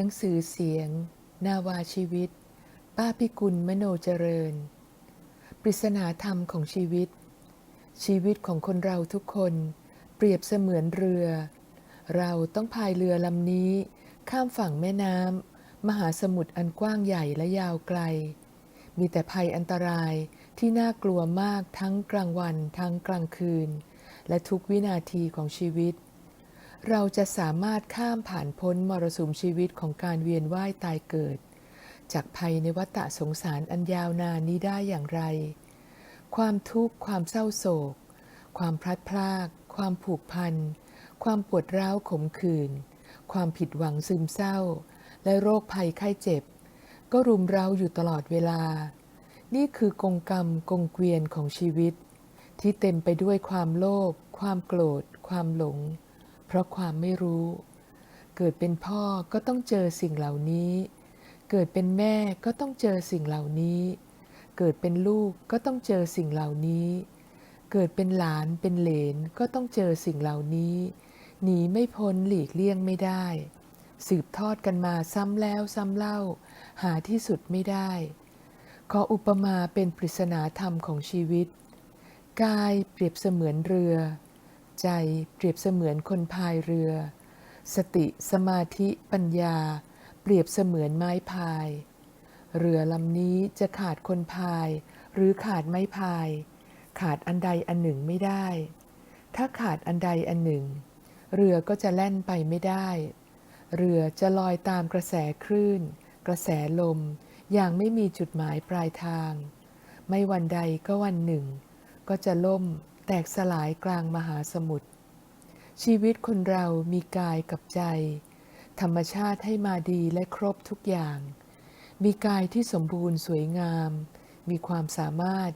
หนังสือเสียง นาวาชีวิต ป้าพิกุลมโนเจริญ ปริศนาธรรมของชีวิต ชีวิตของคนเราทุกคนเปรียบเสมือนเรือ เราต้องพายเรือลำนี้ ข้ามฝั่งแม่น้ำมหาสมุทรอันกว้างใหญ่และยาวไกล มีแต่ภัยอันตรายที่น่ากลัวมากทั้งกลางวันทั้งกลางคืน และทุกวินาทีของชีวิตเเราจะสามารถข้ามผ่านพ้นมรสุมชีวิตของการเวียนว่ายตายเกิด จากภัยในวัฏสงสารอันยาวนานนี้ได้อย่างไร ความทุกข์ ความเศร้าโศก ความพลัดพราก ความผูกพัน ความปวดร้าวขมขื่น ความผิดหวังซึมเศร้า และโรคภัยไข้เจ็บ ก็รุมเราอยู่ตลอดเวลา นี่คือกงกรรมกงเกวียนของชีวิต ที่เต็มไปด้วยความโลภ ความโกรธ ความหลง เพราะความไม่รู้ เกิดเป็นพ่อก็ต้องเจอสิ่งเหล่านี้ เกิดเป็นแม่ก็ต้องเจอสิ่งเหล่านี้ เกิดเป็นลูกก็ต้องเจอสิ่งเหล่านี้ เกิดเป็นหลานเป็นเหลนก็ต้องเจอสิ่งเหล่านี้ หนีไม่พ้นหลีกเลี่ยงไม่ได้ สืบทอดกันมาซ้ำแล้วซ้ำเล่า หาที่สุดไม่ได้ ขออุปมาเป็นปริศนาธรรมของชีวิต กายเปรียบเสมือนเรือ ใจเปรียบเสมือนคนพายเรือ สติสมาธิปัญญา เปรียบเสมือนไม้พาย เรือลำนี้จะขาดคนพาย หรือขาดไม้พาย ขาดอันใดอันหนึ่งไม่ได้ ถ้าขาดอันใดอันหนึ่ง เรือก็จะแล่นไปไม่ได้ เรือจะลอยตามกระแสคลื่น กระแสลม อย่างไม่มีจุดหมายปลายทาง ไม่วันใดก็วันหนึ่ง ก็จะล่ม แตกสลายกลางมหาสมุทร ชีวิตคนเรามีกายกับใจ ธรรมชาติให้มาดีและครบทุกอย่าง มีกายที่สมบูรณ์สวยงาม มีความสามารถ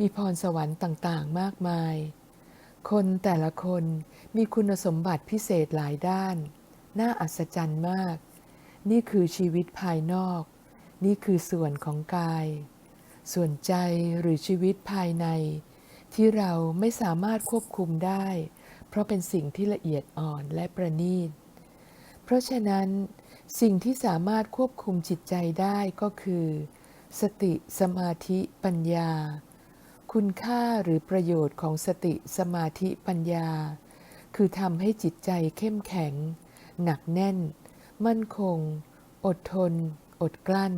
มีพรสวรรค์ต่างๆ มากมาย คนแต่ละคนมีคุณสมบัติพิเศษหลายด้าน น่าอัศจรรย์มาก นี่คือชีวิตภายนอก นี่คือส่วนของกาย ส่วนใจหรือชีวิตภายใน ที่เราไม่สามารถควบคุมได้ เพราะเป็นสิ่งที่ละเอียดอ่อนและประณีต เพราะฉะนั้น สิ่งที่สามารถควบคุมจิตใจได้ก็คือ สติสมาธิปัญญา คุณค่าหรือประโยชน์ของสติสมาธิปัญญา คือทำให้จิตใจเข้มแข็ง หนักแน่น มั่นคง อดทน อดกลั้น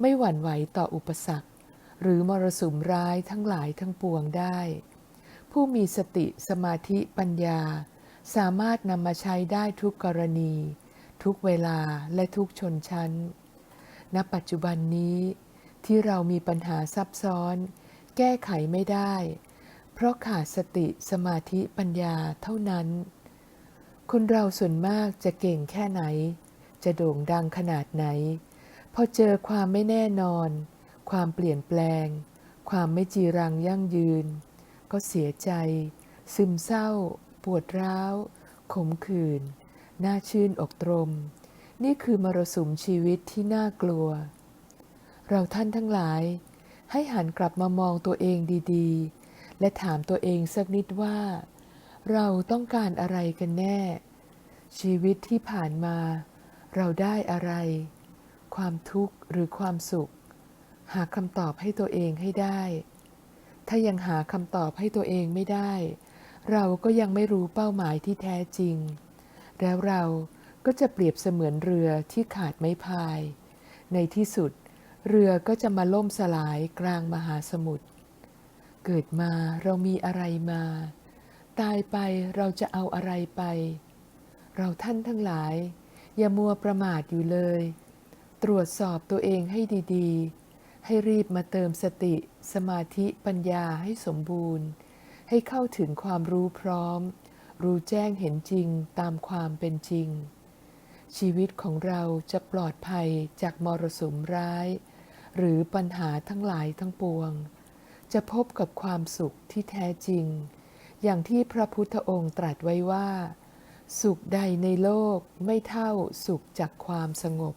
ไม่หวั่นไหวต่ออุปสรรค หรือมรสุมร้ายทั้งหลายทั้งปวงได้ ผู้มีสติสมาธิปัญญา สามารถนำมาใช้ได้ทุกกรณี ทุกเวลาและทุกชนชั้น ณ ปัจจุบันนี้ที่เรามีปัญหาซับซ้อน แก้ไขไม่ได้ เพราะขาดสติสมาธิปัญญาเท่านั้น คนเราส่วนมากจะเก่งแค่ไหน จะโด่งดังขนาดไหน พอเจอความไม่แน่นอน ความเปลี่ยนแปลง ความไม่จีรังยั่งยืน ก็เสียใจ ซึมเศร้า ปวดร้าว ขมขื่นน่าชื่นอกตรม นี่คือมรสุมชีวิตที่น่ากลัว เราท่านทั้งหลาย ให้หันกลับมามองตัวเองดีๆ และถามตัวเองสักนิดว่า เราต้องการอะไรกันแน่ ชีวิตที่ผ่านมา เราได้อะไร ความทุกข์หรือความสุข หาคำตอบให้ตัวเองให้ได้ ถ้ายังหาคำตอบให้ตัวเองไม่ได้ เราก็ยังไม่รู้เป้าหมายที่แท้จริง แล้วเราก็จะเปรียบเสมือนเรือที่ขาดไม้พาย ในที่สุด เรือก็จะมาล่มสลายกลางมหาสมุทร เกิดมาเรามีอะไรมา ตายไปเราจะเอาอะไรไป เราท่านทั้งหลาย อย่ามัวประมาทอยู่เลย ตรวจสอบตัวเองให้ดีๆ ให้รีบมาเติมสติ สมาธิปัญญาให้สมบูรณ์ ให้เข้าถึงความรู้พร้อม รู้แจ้งเห็นจริงตามความเป็นจริง ชีวิตของเราจะปลอดภัยจากมรสุมร้าย หรือปัญหาทั้งหลายทั้งปวง จะพบกับความสุขที่แท้จริง อย่างที่พระพุทธองค์ตรัสไว้ว่า สุขใดในโลกไม่เท่าสุขจากความสงบ